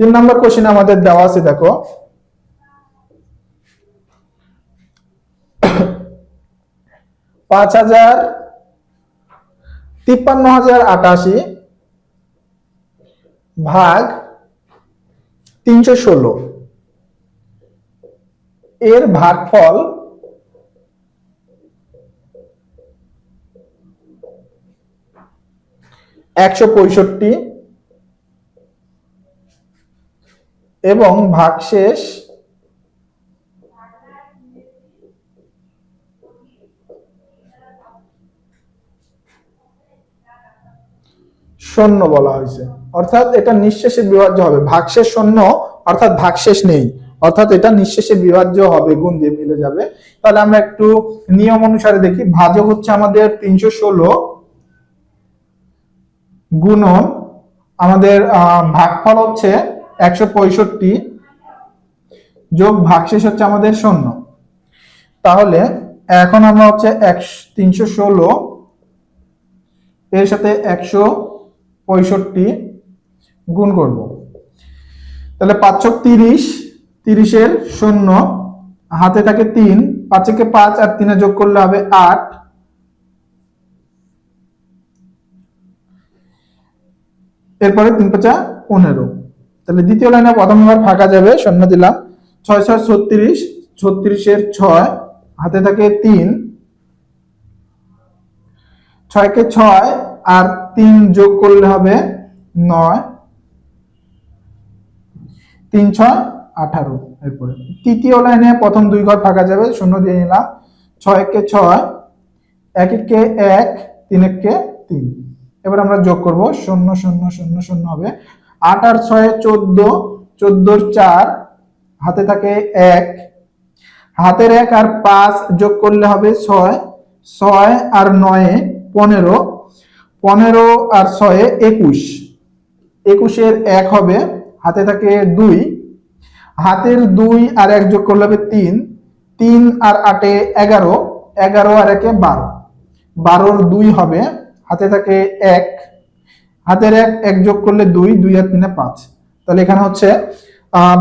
তিন নম্বর কোশ্চেন আমাদের দেওয়া আছে, দেখো। পাঁচ হাজার তিপ্পান্ন হাজার আটাশি ভাগ তিনশো ষোলো। এর ভাগফল একশো পঁয়ষট্টি এবং ভাগশেষ শূন্য বলা হয়েছে। অর্থাৎ এটা নিঃশেষে বিভাজ্য হবে। ভাগশেষ শূন্য, অর্থাৎ ভাগশেষ নেই। অর্থাৎ এটা নিঃশেষে বিভাজ্য হবে, গুণ দিয়ে মিলে যাবে। তাহলে আমরা একটু নিয়ম অনুসারে দেখি। ভাজক হচ্ছে আমাদের তিনশো ষোলো গুণন। আমাদের ভাগফল হচ্ছে একশো পঁয়ষট্টি যোগ ভাগশেষ হচ্ছে আমাদের শূন্য। তাহলে এখন আমরা হচ্ছে একশো, তিনশো ষোলো, এর সাথে একশো পঁয়ষট্টি গুণ করব। তাহলে পাঁচশো তিরিশ, তিরিশের শূন্য, হাতে থাকে তিন, পাঁচকে পাঁচ আর তিনে যোগ করলে হবে আট। এরপরে তিন পাঁচা পনেরো। তাহলে দ্বিতীয় লাইনে প্রথম ঘর ফাঁকা যাবে, শূন্য দিলাম। ছয় ছয়, ছত্রিশ, ছত্রিশের ছয়, হাতে থাকে তিন। ছয়কে ছয় আর তিন যোগ করলে হবে নয়। তিন, ছয়, আঠারো এরপরে। তৃতীয় লাইনে প্রথম দুই ঘর ফাঁকা যাবে, শূন্য দিয়ে নিলাম। ছয় ছয়কে ছয় এক একে এক তিন একে তিন। এবার আমরা যোগ করব, শূন্য শূন্য শূন্য শূন্য হবে আট আর ছয় চোদ্দ, চোদ্দোর চার, হাতে থাকে এক। হাতের এক আর পাঁচ যোগ করলে হবে ছয় ছয় আর নয়ে পনেরো পনেরো আর ছয়ে একুশ। একুশের এক হবে, হাতে থাকে দুই। হাতের দুই আর এক যোগ করলে হবে তিন তিন আর আটে এগারো এগারো আর একে বারো। বারোর দুই হবে, হাতে থাকে এক। হাতের এক এক যোগ করলে দুই দুই আর তিনে পাঁচ। তাহলে এখানে হচ্ছে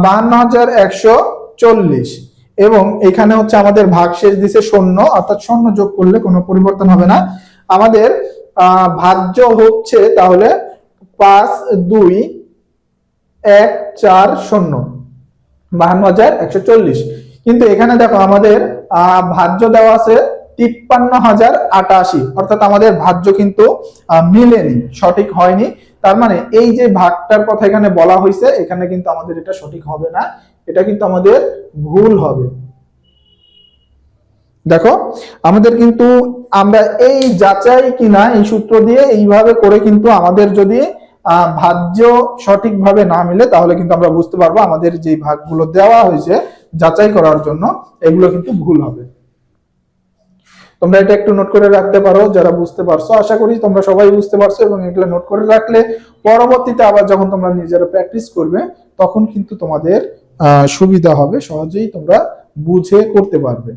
বাহান্ন হাজার একশো চল্লিশ। এবং এখানে হচ্ছে আমাদের ভাগশেষ দিছে শূন্য, অর্থাৎ শূন্য যোগ করলে কোনো পরিবর্তন হবে না। আমাদের ভাজ্য হচ্ছে তাহলে পাঁচ, দুই, এক, চার, শূন্য। বাহান্ন হাজার একশো চল্লিশ। কিন্তু এখানে দেখো আমাদের ভাজ্য দেওয়া আছে তিপ্পান্ন হাজার আটাশি। অর্থাৎ আমাদের ভাজ্য কিন্তু মিলেনি, সঠিক হয়নি। তার মানে এই যে ভাগটার কথা এখানে বলা হয়েছে এখানে কিন্তু আমাদের এটা সঠিক হবে না। এটা কিন্তু আমাদের ভুল হবে। দেখো, আমাদের কিন্তু আমরা এই যাচাই কিনা, এই সূত্র দিয়ে এইভাবে করে কিন্তু আমাদের যদি ভাজ্য সঠিকভাবে না মিলে, তাহলে কিন্তু আমরা বুঝতে পারব আমাদের যে ভাগগুলো দেওয়া হয়েছে যাচাই করার জন্য, এগুলো কিন্তু ভুল হবে। তোমরা এটা একটু নোট করে রাখতে পারো, যারা বুঝতে পারছ। আশা করি তোমরা সবাই বুঝতে পারছ এবং এগুলো নোট করে রাখলে পরবর্তীতে আবার যখন তোমরা নিজেরা প্র্যাকটিস করবে, তখন কিন্তু তোমাদের সুবিধা হবে। সহজেই তোমরা বুঝে করতে পারবে।